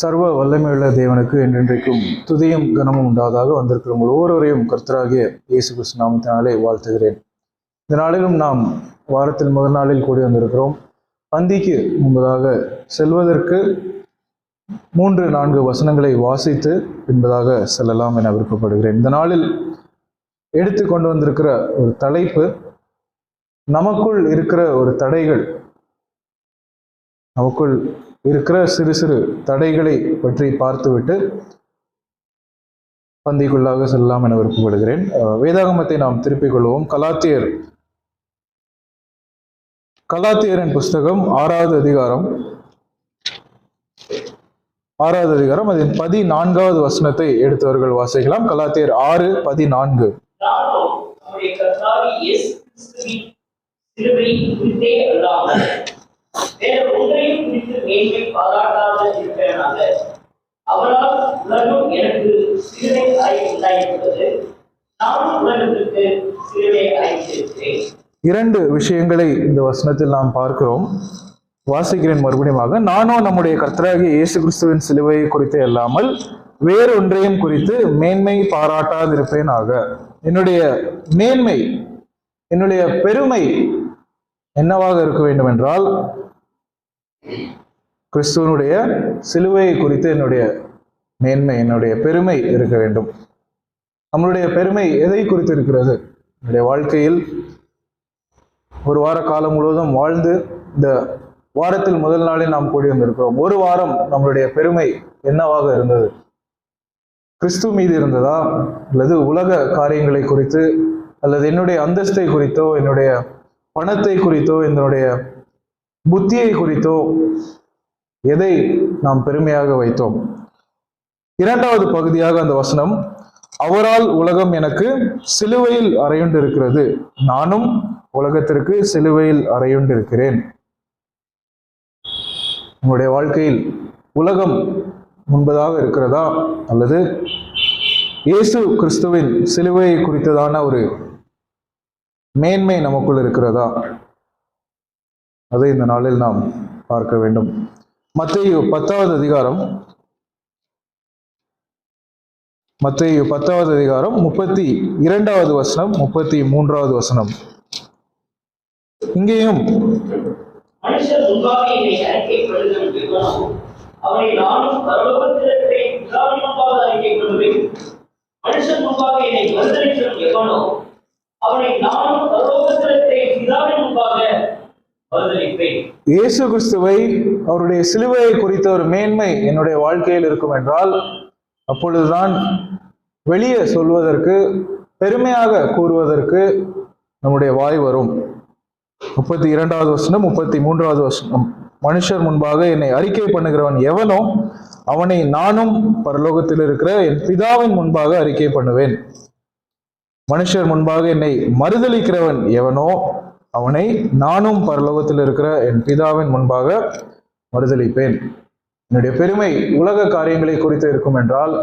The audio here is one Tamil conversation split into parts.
சர்வ வல்லமையுள்ள தேவனுக்கு என்றென்றைக்கும் துதியும் கனமும் உண்டாதாக வந்திருக்கிற உங்கள் ஒவ்வொருவரையும் கர்த்தராகிய இயேசு கிறிஸ்து நாமத்தினாலே வாழ்த்துகிறேன். இந்த நாளிலும் நாம் வாரத்தில் முதல் நாளில் கூடி வந்திருக்கிறோம். பந்திக்கு முன்பதாக செல்வதற்கு மூன்று நான்கு வசனங்களை வாசித்து என்பதாக செல்லலாம் என விருப்பப்படுகிறேன். இந்த நாளில் எடுத்து கொண்டு வந்திருக்கிற ஒரு தலைப்பு நமக்குள் இருக்கிற ஒரு தடைகள் நமக்குள் இருக்கிற சிறு சிறு தடைகளை பற்றி பார்த்துவிட்டு பந்திக்குள்ளாக செல்லலாம் என விருப்பப்படுகிறேன். வேதாகமத்தை நாம் திருப்பிக் கொள்வோம். கலாத்தியர். கலாத்தியரின் புஸ்தகம் ஆறாவது அதிகாரம். ஆறாவது அதிகாரம் அதன் பதினான்காவது வசனத்தை எடுத்தவர்கள் வாசிக்கலாம். கலாத்தியர் ஆறு பதினான்கு. நானும் நம்முடைய இயேசு கிறிஸ்துவின் சிலுவை குறித்தே அல்லாமல் வேற ஒன்றையும் குறித்து மேன்மை பாராட்டாமல் இருப்பேனாக. அவரால் உலகம் எனக்கு சிலுவை அறை உண்டாயிருக்கிறது நானும் உலகத்திற்கு சிலுவை அறைந்திருக்கிறேன் இரண்டு விஷயங்களை இந்த வசனத்தில் நாம் பார்க்கிறோம். வாசிக்கிறேன் மறுபடியுமாக நானும் நம்முடைய கர்த்தராகிய இயேசு கிறிஸ்துவின் சிலுவையை குறித்து அல்லாமல் வேறு ஒன்றையும் குறித்து மேன்மை பாராட்டாதிருப்பேனாக. என்னுடைய மேன்மை என்னுடைய பெருமை என்னவாக இருக்க வேண்டும் என்றால் கிறிஸ்துவனுடைய சிலுவையை குறித்து என்னுடைய மேன்மை என்னுடைய பெருமை இருக்க வேண்டும். நம்மளுடைய பெருமை எதை குறித்து இருக்கிறது? என்னுடைய வாழ்க்கையில் ஒரு வார காலம் முழுவதும் வாழ்ந்து இந்த வாரத்தில் முதல் நாளில் நாம் கூடி வந்திருக்கிறோம். ஒரு வாரம் நம்மளுடைய பெருமை என்னவாக இருந்தது? கிறிஸ்து மீது இருந்ததா? அல்லது உலக காரியங்களை குறித்து அல்லது என்னுடைய அந்தஸ்தை குறித்தோ என்னுடைய பணத்தை குறித்தோ என்னுடைய புத்தியை குறித்தோ எதை நாம் பெருமையாக வைத்தோம்? இரண்டாவது பகுதியாக அந்த வசனம் அவரால் உலகம் எனக்கு சிலுவையில் அறையுண்டு இருக்கிறது நானும் உலகத்திற்கு சிலுவையில் அறையுண்டு இருக்கிறேன் உங்களுடைய வாழ்க்கையில் உலகம் முன்பதாக இருக்கிறதா? அல்லது இயேசு கிறிஸ்துவின் சிலுவையை குறித்ததான ஒரு மேன்மை நமக்குள் இருக்கிறதா? அதை இந்த நாளில் நாம் பார்க்க வேண்டும். மத்தையு பத்தாவது அதிகாரம் மத்தையு பத்தாவது அதிகாரம் முப்பத்தி இரண்டாவது வசனம் முப்பத்தி மூன்றாவது வசனம். இங்கேயும் அவனை நானும் பரலோகத்திலே பிதாவின் முன்பாக அறிக்கைப்படுவேன் மனுஷன் முன்பாக என்னை மறுதளிக்கிறவன் எவனோ அவனை நானும் பரலோகத்திலே பிதாவின் முன்பாக மறுதளிப்பேன் இயேசு கிறிஸ்துவை அவருடைய சிலுவையை குறித்த ஒரு மேன்மை என்னுடைய வாழ்க்கையில் இருக்கும் என்றால் அப்பொழுதுதான் வெளியே சொல்வதற்கு பெருமையாக கூறுவதற்கு நம்முடைய வாய் வரும். முப்பத்தி இரண்டாவது வசனம் முப்பத்தி மூன்றாவது வசனம். மனுஷர் முன்பாக என்னை அறிக்கை பண்ணுகிறவன் எவனோ அவனை நானும் பரலோகத்தில் இருக்கிற என் பிதாவின் முன்பாக அறிக்கை பண்ணுவேன். மனுஷர் முன்பாக என்னை மறுதளிக்கிறவன் எவனோ அவனை நானும் பரலோகத்தில் இருக்கிற என் பிதாவின் முன்பாக மறுதளிப்பேன் என்னுடைய பெருமை உலக காரியங்களை குறித்து இருக்கும் என்றால்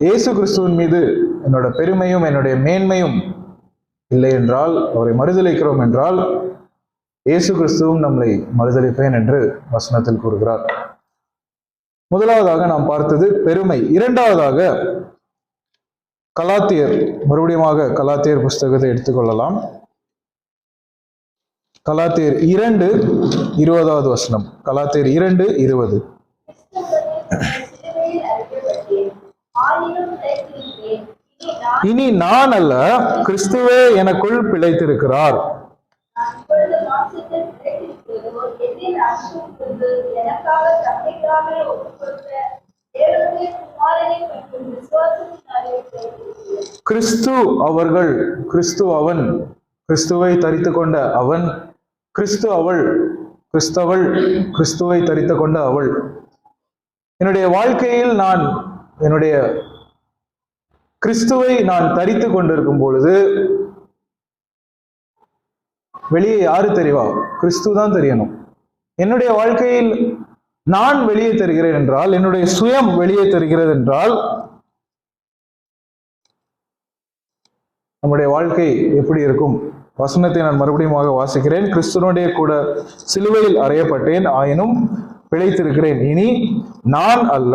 இயேசு கிறிஸ்துவின் மீது என்னோட பெருமையும் என்னுடைய மேன்மையும் இல்லை என்றால் அவரை மறுதளிக்கிறோம் என்றால் இயேசு கிறிஸ்துவும் நம்மளை மறுதளிப்பேன் என்று வசனத்தில் கூறுகிறார். முதலாவதாக நாம் பார்த்தது பெருமை. இரண்டாவதாக கலாத்தியர் மறுபடியுமாக கலாத்தியர் புஸ்தகத்தை எடுத்துக்கொள்ளலாம். கலாத்தேர் இரண்டு இருபதாவது வசனம். கலாத்தேர் இரண்டு இருபது. இனி நான் அல்ல கிறிஸ்துவே எனக்குள் பிழைத்திருக்கிறார். கிறிஸ்து அவர்கள் கிறிஸ்து அவன் கிறிஸ்துவை தரித்து கொண்ட அவன் கிறிஸ்து அவள் கிறிஸ்தவள் கிறிஸ்துவை தரித்து கொண்ட அவள். என்னுடைய வாழ்க்கையில் நான் என்னுடைய கிறிஸ்துவை நான் தரித்து கொண்டிருக்கும் பொழுது வெளியே யாரு தெரிவா கிறிஸ்து தான் தெரியணும். என்னுடைய வாழ்க்கையில் நான் வெளியே தெரிகிறேன் என்றால் என்னுடைய சுயம் வெளியே தெரிகிறது என்றால் நம்முடைய வாழ்க்கை எப்படி இருக்கும்? வசனத்தை நான் மறுபடியுமாக வாசிக்கிறேன். கிறிஸ்துவனுடைய கூட சிலுவையில் அறையப்பட்டேன் ஆயினும் பிழைத்திருக்கிறேன். இனி நான் அல்ல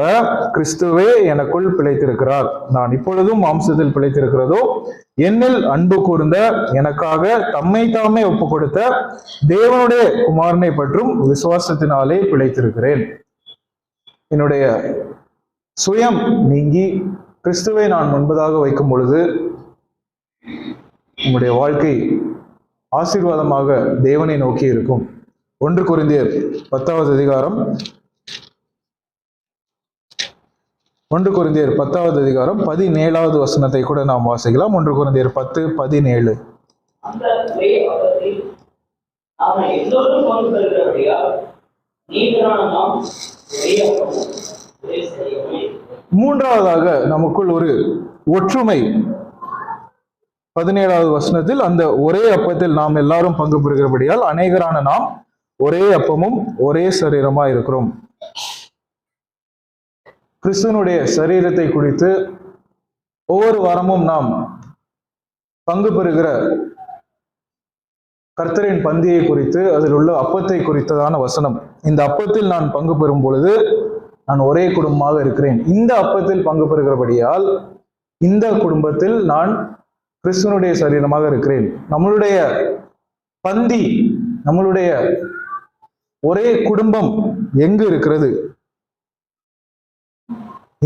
கிறிஸ்துவே எனக்குள் பிழைத்திருக்கிறார். நான் இப்பொழுதும் மாம்சத்தில் பிழைத்திருக்கிறதோ என்னில் அன்பு கூர்ந்த எனக்காக தம்மை தாமே ஒப்பு கொடுத்த தேவனுடைய குமாரனை பற்றும் விசுவாசத்தினாலே பிழைத்திருக்கிறேன். என்னுடைய சுயம் நீங்கி கிறிஸ்துவை நான் முன்பதாக வைக்கும் பொழுது உங்களுடைய வாழ்க்கை ஆசீர்வாதமாக தேவனை நோக்கி இருக்கும். ஒன்று குருந்தியர் பத்தாவது அதிகாரம். ஒன்று குருந்தியர் பத்தாவது அதிகாரம். பதினேழாவது வசனத்தை கூட நாம் வாசிக்கலாம். ஒன்று குருந்தியர் பத்து பதினேழு. மூன்றாவதாக நமக்குள் ஒரு ஒற்றுமை பதினேழாவது வசனத்தில் அந்த ஒரே அப்பத்தில் நாம் எல்லாரும் பங்கு பெறுகிறபடியால் அநேகரான நாம் ஒரே அப்பமும் ஒரே சரீரமா இருக்கிறோம். கிறிஸ்துவனுடைய சரீரத்தை குறித்து ஒவ்வொரு வாரமும் நாம் பங்கு பெறுகிற கர்த்தரின் பந்தியை குறித்து அதில் உள்ள அப்பத்தை குறித்ததான வசனம். இந்த அப்பத்தில் நான் பங்கு பெறும் பொழுது நான் ஒரே குடும்பமாக இருக்கிறேன். இந்த அப்பத்தில் பங்கு பெறுகிறபடியால் இந்த குடும்பத்தில் நான் கிறிஸ்துவனுடைய சரீரமாக இருக்கிறேன். நம்மளுடைய பந்தி நம்மளுடைய ஒரே குடும்பம் எங்கு இருக்கிறது?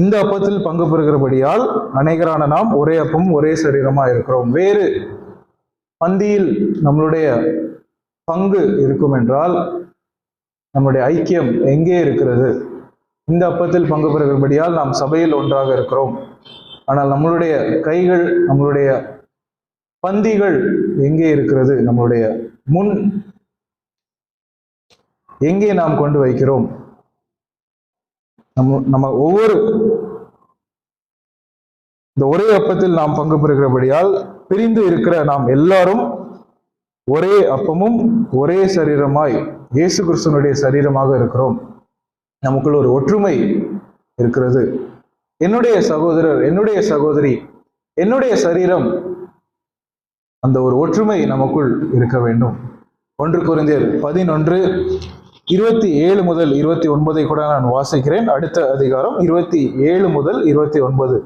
இந்த அப்பத்தில் பங்கு பெறுகிறபடியால் அநேகரான நாம் ஒரே அப்பம் ஒரே சரீரமா இருக்கிறோம். வேறு பந்தியில் நம்மளுடைய பங்கு இருக்கும் என்றால் நம்முடைய ஐக்கியம் எங்கே இருக்கிறது? இந்த அப்பத்தில் பங்கு பெறுகிறபடியால் நாம் சபையில் ஒன்றாக இருக்கிறோம். ஆனால் நம்மளுடைய கைகள் நம்மளுடைய பந்திகள் எங்கே இருக்கிறது? நம்மளுடைய முன் எங்கே நாம் கொண்டு வைக்கிறோம்? நம்ம நம்ம ஒவ்வொரு இந்த ஒரே அப்பத்தில் நாம் பங்கு பெறுகிறபடியால் பிரிந்து இருக்கிற நாம் எல்லாரும் ஒரே அப்பமும் ஒரே சரீரமாய் இயேசு கிறிஸ்தனுடைய சரீரமாக இருக்கிறோம். நமக்குள்ள ஒரு ஒற்றுமை இருக்கிறது. என்னுடைய சகோதரர் என்னுடைய சகோதரி என்னுடைய சரீரம் அந்த ஒரு ஒற்றுமை நமக்குள் இருக்க வேண்டும். ஒன்று குறைந்தர் பதினொன்று இருபத்தி ஏழு முதல் இருபத்தி ஒன்பதை கூட நான் வாசிக்கிறேன். அடுத்த அதிகாரம் இருபத்தி ஏழு முதல் இருபத்தி ஒன்பது.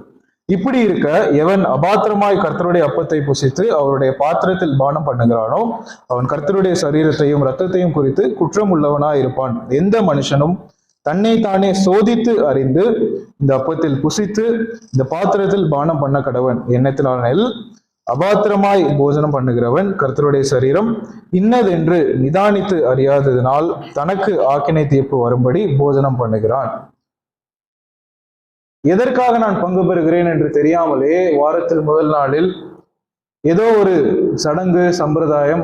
இப்படி இருக்க எவன் அபாத்திரமாய் கர்த்தருடைய அப்பத்தை புசித்து அவருடைய பாத்திரத்தில் பானம் பண்ணுகிறானோ அவன் கர்த்தருடைய சரீரத்தையும் ரத்தத்தையும் குறித்து குற்றம் உள்ளவனாய் இருப்பான். எந்த மனுஷனும் தன்னை தானே சோதித்து அறிந்து இந்த அப்பத்தில் புசித்து இந்த பாத்திரத்தில் பானம் பண்ண கடவன். எண்ணத்தினால் அபாத்திரமாய் போஜனம் பண்ணுகிறவன் கர்த்தருடைய சரீரம் இன்னதென்று நிதானித்து அறியாததினால் தனக்கு ஆக்கினை தீர்ப்பு வரும்படி போஜனம் பண்ணுகிறான். எதற்காக நான் பங்கு பெறுகிறேன் என்று தெரியாமலே வாரத்தில் முதல் நாளில் ஏதோ ஒரு சடங்கு சம்பிரதாயம்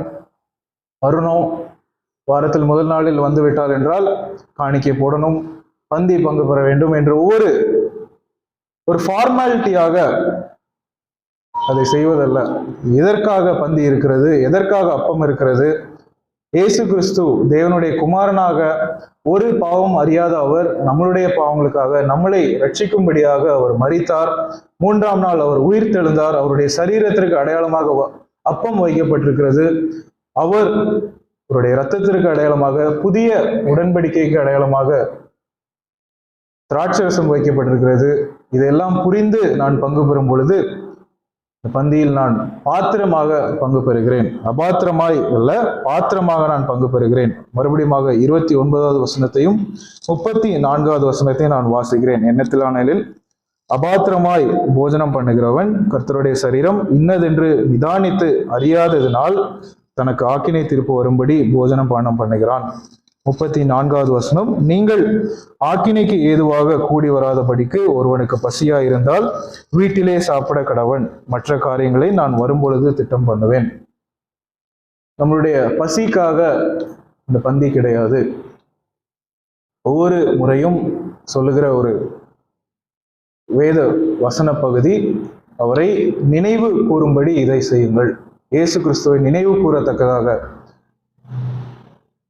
வருணம் வாரத்தில் முதல் நாளில் வந்துவிட்டார் என்றால் காணிக்கை போடணும் பந்தி பங்கு பெற வேண்டும் என்று ஒவ்வொரு ஒரு ஃபார்மாலிட்டியாக அதை செய்வதல்ல. எதற்காக பந்தி இருக்கிறது? எதற்காக அப்பம் இருக்கிறது? இயேசு கிறிஸ்து தேவனுடைய குமாரனாக ஒரு பாவம் அறியாத அவர் நம்மளுடைய பாவங்களுக்காக நம்மளை ரட்சிக்கும்படியாக அவர் மறித்தார் மூன்றாம் நாள் அவர் உயிர் தெழுந்தார் அவருடைய சரீரத்திற்கு அடையாளமாக வ- அப்பம் வைக்கப்பட்டிருக்கிறது. அவர் அவருடைய இரத்தத்திற்கு அடையாளமாக புதிய உடன்படிக்கைக்கு அடையாளமாக திராட்சரசம் வைக்கப்பட்டிருக்கிறது. இதெல்லாம் புரிந்து நான் பங்கு பெறும் பொழுது பந்தியில் நான் பாத்திரமாக பங்கு பெறுகிறேன். அபாத்திரமாய் அல்ல பாத்திரமாக நான் பங்கு பெறுகிறேன். மறுபடியுமாக இருபத்தி ஒன்பதாவது வசனத்தையும் முப்பத்தி நான்காவது வசனத்தையும் நான் வாசிக்கிறேன். எண்ணத்திலானில் அபாத்திரமாய் போஜனம் பண்ணுகிறவன் கர்த்தருடைய சரீரம் இன்னதென்று நிதானித்து அறியாததினால் தனக்கு ஆக்கினை திருப்ப வரும்படி போஜனம் பானம் பண்ணுகிறான். முப்பத்தி நான்காவது வசனம் நீங்கள் ஆக்கினைக்கு ஏதுவாக கூடி வராதபடிக்கு ஒருவனுக்கு பசியா இருந்தால் வீட்டிலே சாப்பிட கடவன். மற்ற காரியங்களை நான் வரும்பொழுது திட்டம் பண்ணுவேன். நம்மளுடைய பசிக்காக இந்த பந்தி கிடையாது. ஒவ்வொரு முறையும் சொல்லுகிற ஒரு வேத வசன பகுதி அவரை நினைவு கூறும்படி இதை செய்யுங்கள். இயேசு கிறிஸ்துவை நினைவு கூறத்தக்கதாக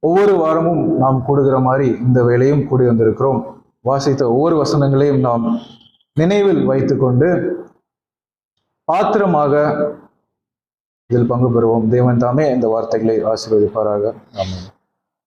ஒவ்வொரு வாரமும் நாம் கூடுகிற மாதிரி இந்த வேலையும் கூடி வந்திருக்கிறோம். வாசித்த ஒவ்வொரு வசனங்களையும் நாம் நினைவில் வைத்துக்கொண்டு பாத்திரமாக இதில் பங்கு பெறுவோம். தேவன் தாமே இந்த வார்த்தைகளை ஆசீர்வதிப்பாராக. நாம்